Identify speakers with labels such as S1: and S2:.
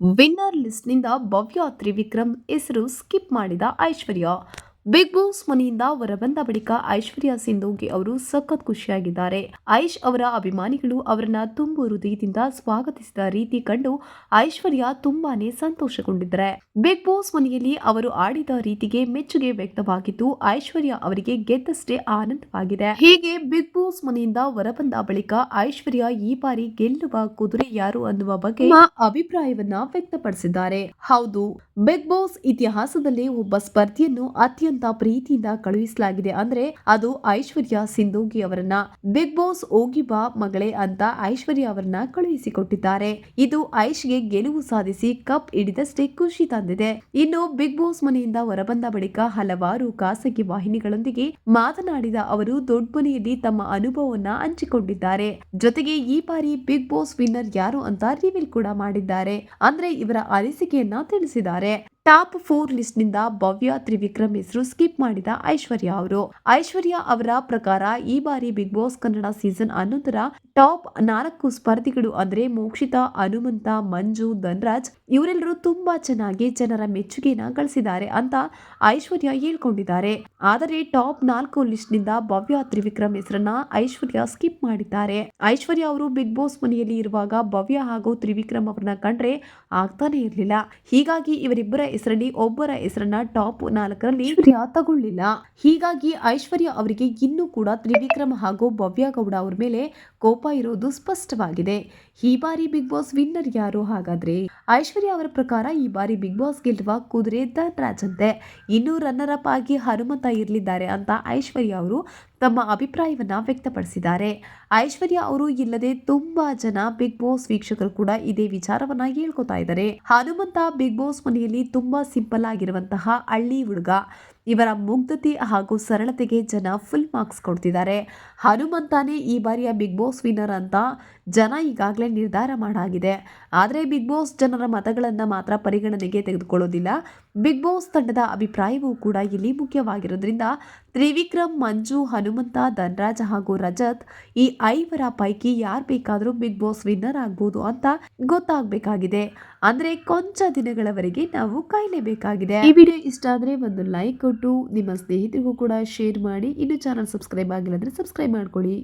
S1: Winner ಲಿಸ್ಟ್ನಿಂದ Bhavya Trivikram ಹೆಸರು skip ಮಾಡಿದ ಐಶ್ವರ್ಯ. Big boss ಮನೆಯಿಂದ ಹೊರಬಂದ ಬಳಿಕ ಐಶ್ವರ್ಯ ಸಿಂಧೋಗಿ ಅವರು ಸಖತ್ ಖುಷಿಯಾಗಿದ್ದಾರೆ. ಐಶ್ ಅವರ ಅಭಿಮಾನಿಗಳು ಅವರನ್ನ ತುಂಬು ಹೃದಯದಿಂದ ಸ್ವಾಗತಿಸಿದ ರೀತಿ ಕಂಡು ಐಶ್ವರ್ಯ ತುಂಬಾನೇ ಸಂತೋಷಗೊಂಡಿದ್ದಾರೆ. ಬಿಗ್ ಬಾಸ್ ಮನೆಯಲ್ಲಿ ಅವರು ಆಡಿದ ರೀತಿಗೆ ಮೆಚ್ಚುಗೆ ವ್ಯಕ್ತವಾಗಿದ್ದು, ಐಶ್ವರ್ಯ ಅವರಿಗೆ ಗೆದ್ದಷ್ಟೇ ಆನಂದವಾಗಿದೆ. ಹೀಗೆ ಬಿಗ್ ಬಾಸ್ ಮನೆಯಿಂದ ಹೊರಬಂದ ಬಳಿಕ ಐಶ್ವರ್ಯ ಈ ಬಾರಿ ಗೆಲ್ಲುವ ಕುದುರೆ ಯಾರು ಅನ್ನುವ ಬಗ್ಗೆ ಅಭಿಪ್ರಾಯವನ್ನ ವ್ಯಕ್ತಪಡಿಸಿದ್ದಾರೆ. ಹೌದು, ಬಿಗ್ ಬಾಸ್ ಇತಿಹಾಸದಲ್ಲಿ ಒಬ್ಬ ಸ್ಪರ್ಧಿಯನ್ನು ಅತ್ಯಂತ ಪ್ರೀತಿಯಿಂದ ಕಳುಹಿಸಲಾಗಿದೆ ಅಂದ್ರೆ ಅದು ಐಶ್ವರ್ಯ ಸಿಂಧೋಗಿ ಅವರನ್ನ. ಬಿಗ್ ಬಾಸ್ ಹೋಗಿ ಬಾ ಮಗಳೇ ಅಂತ ಐಶ್ವರ್ಯ ಅವರನ್ನ ಕಳುಹಿಸಿಕೊಟ್ಟಿದ್ದಾರೆ. ಇದು ಐಶ್ಗೆ ಗೆಲುವು ಸಾಧಿಸಿ ಕಪ್ ಹಿಡಿದಷ್ಟೇ ಖುಷಿ ತಂದಿದೆ. ಇನ್ನು ಬಿಗ್ ಬಾಸ್ ಮನೆಯಿಂದ ಹೊರಬಂದ ಬಳಿಕ ಹಲವಾರು ಖಾಸಗಿ ವಾಹಿನಿಗಳೊಂದಿಗೆ ಮಾತನಾಡಿದ ಅವರು, ದೊಡ್ಡ ಮನೆಯಲ್ಲಿ ತಮ್ಮ ಅನುಭವವನ್ನ ಹಂಚಿಕೊಂಡಿದ್ದಾರೆ. ಜೊತೆಗೆ ಈ ಬಾರಿ ಬಿಗ್ ಬಾಸ್ ವಿನ್ನರ್ ಯಾರು ಅಂತ ರಿವೀಲ್ ಕೂಡ ಮಾಡಿದ್ದಾರೆ. ಅಂದ್ರೆ ಇವರ ಅನಿಸಿಕೆಯನ್ನ ತಿಳಿಸಿದ್ದಾರೆ. ಟಾಪ್ ಫೋರ್ ಲಿಸ್ಟ್ನಿಂದ ಭವ್ಯ ತ್ರಿವಿಕ್ರಮ್ ಹೆಸರು ಸ್ಕಿಪ್ ಮಾಡಿದ ಐಶ್ವರ್ಯ ಅವರು. ಐಶ್ವರ್ಯ ಅವರ ಪ್ರಕಾರ ಈ ಬಾರಿ ಬಿಗ್ ಬಾಸ್ ಕನ್ನಡ ಸೀಸನ್ ಹನ್ನೊಂದರ ಟಾಪ್ ನಾಲ್ಕು ಸ್ಪರ್ಧಿಗಳು ಅಂದ್ರೆ ಮೋಕ್ಷಿತ, ಹನುಮಂತ, ಮಂಜು, ಧನ್ರಾಜ್ ಇವರೆಲ್ಲರೂ ತುಂಬಾ ಚೆನ್ನಾಗಿ ಜನರ ಮೆಚ್ಚುಗೆನ ಗಳಿಸಿದ್ದಾರೆ ಅಂತ ಐಶ್ವರ್ಯ ಹೇಳ್ಕೊಂಡಿದ್ದಾರೆ. ಆದರೆ ಟಾಪ್ ನಾಲ್ಕು ಲಿಸ್ಟ್ನಿಂದ ಭವ್ಯ ತ್ರಿವಿಕ್ರಮ್ ಹೆಸರನ್ನ ಐಶ್ವರ್ಯ ಸ್ಕಿಪ್ ಮಾಡಿದ್ದಾರೆ. ಐಶ್ವರ್ಯ ಅವರು ಬಿಗ್ ಬಾಸ್ ಮನೆಯಲ್ಲಿ ಇರುವಾಗ ಭವ್ಯ ಹಾಗೂ ತ್ರಿವಿಕ್ರಮ್ ಅವರನ್ನ ಕಂಡ್ರೆ ಆಗ್ತಾನೆ ಇರಲಿಲ್ಲ. ಹೀಗಾಗಿ ಇವರಿಬ್ಬರ ಹೆಸರಲ್ಲಿ ಒಬ್ಬರ ಹೆಸರನ್ನ ಟಾಪ್ ನಾಲ್ಕರಲ್ಲಿ ತಗೊಳ್ಳಿಲ್ಲ. ಹೀಗಾಗಿ ಐಶ್ವರ್ಯ ಅವರಿಗೆ ಇನ್ನೂ ಕೂಡ ತ್ರಿವಿಕ್ರಮ್ ಹಾಗೂ ಭವ್ಯ ಗೌಡ ಅವ್ರ ಮೇಲೆ ಕೋಪ ಇರೋದು ಸ್ಪಷ್ಟವಾಗಿದೆ. ಈ ಬಾರಿ ಬಿಗ್ ಬಾಸ್ ವಿನ್ನರ್ ಯಾರು ಹಾಗಾದ್ರೆ? ಐಶ್ವರ್ಯ ಅವರ ಪ್ರಕಾರ ಈ ಬಾರಿ ಬಿಗ್ ಬಾಸ್ ಗೆಲ್ಲುವ ಕುದುರೆ ಧನ್ರಾಜ್ ಅಂತೆ. ಇನ್ನು ರನ್ನರ್ ಅಪ್ ಆಗಿ ಹನುಮಂತ ಇರಲಿದ್ದಾರೆ ಅಂತ ಐಶ್ವರ್ಯ ಅವರು ತಮ್ಮ ಅಭಿಪ್ರಾಯವನ್ನು ವ್ಯಕ್ತಪಡಿಸಿದ್ದಾರೆ. ಐಶ್ವರ್ಯ ಅವರು ಇಲ್ಲದೆ ತುಂಬಾ ಜನ ಬಿಗ್ ಬಾಸ್ ವೀಕ್ಷಕರು ಕೂಡ ಇದೇ ವಿಚಾರವನ್ನ ಹೇಳ್ಕೊತಾ ಇದ್ದಾರೆ. ಹನುಮಂತ ಬಿಗ್ ಬಾಸ್ ಮನೆಯಲ್ಲಿ ತುಂಬಾ ಸಿಂಪಲ್ ಆಗಿರುವಂತಹ ಹಳ್ಳಿ ಹುಡುಗ. ಇವರ ಮುಗ್ಧತೆ ಹಾಗೂ ಸರಳತೆಗೆ ಜನ ಫುಲ್ ಮಾರ್ಕ್ಸ್ ಕೊಡ್ತಿದ್ದಾರೆ. ಹನುಮಂತಾನೇ ಈ ಬಾರಿಯ ಬಿಗ್ ಬಾಸ್ ವಿನ್ನರ್ ಅಂತ ಜನ ಈಗಾಗಲೇ ನಿರ್ಧಾರ ಮಾಡಾಗಿದೆ. ಆದರೆ ಬಿಗ್ ಬಾಸ್ ಜನರ ಮತಗಳನ್ನು ಮಾತ್ರ ಪರಿಗಣನೆಗೆ ತೆಗೆದುಕೊಳ್ಳೋದಿಲ್ಲ. ಬಿಗ್ ಬಾಸ್ ತಂಡದ ಅಭಿಪ್ರಾಯವೂ ಕೂಡ ಇಲ್ಲಿ ಮುಖ್ಯವಾಗಿರೋದ್ರಿಂದ ತ್ರಿವಿಕ್ರಮ್, ಮಂಜು, ಹನುಮಂತ, ಧನ್ರಾಜ್ ಹಾಗೂ ರಜತ್ ಈ ಐವರ ಪೈಕಿ ಯಾರು ಬೇಕಾದರೂ ಬಿಗ್ ಬಾಸ್ ವಿನ್ನರ್ ಆಗ್ಬೋದು ಅಂತ ಗೊತ್ತಾಗಬೇಕಾಗಿದೆ. ಅಂದ್ರೆ ಕೊಂಚ ದಿನಗಳವರೆಗೆ ನಾವು ಕಾಯಲೇಬೇಕಾಗಿದೆ. ಈ ವಿಡಿಯೋ ಇಷ್ಟ ಆದ್ರೆ ಒಂದು ಲೈಕ್ ನಿಮ್ಮ ಸ್ನೇಹಿತರಿಗೂ ಕೂಡ ಶೇರ್ ಮಾಡಿ. ಇನ್ನು ಚಾನಲ್ ಸಬ್ಸ್ಕ್ರೈಬ್ ಆಗಿಲ್ಲ ಅಂದರೆ ಸಬ್ಸ್ಕ್ರೈಬ್ ಮಾಡ್ಕೊಳ್ಳಿ.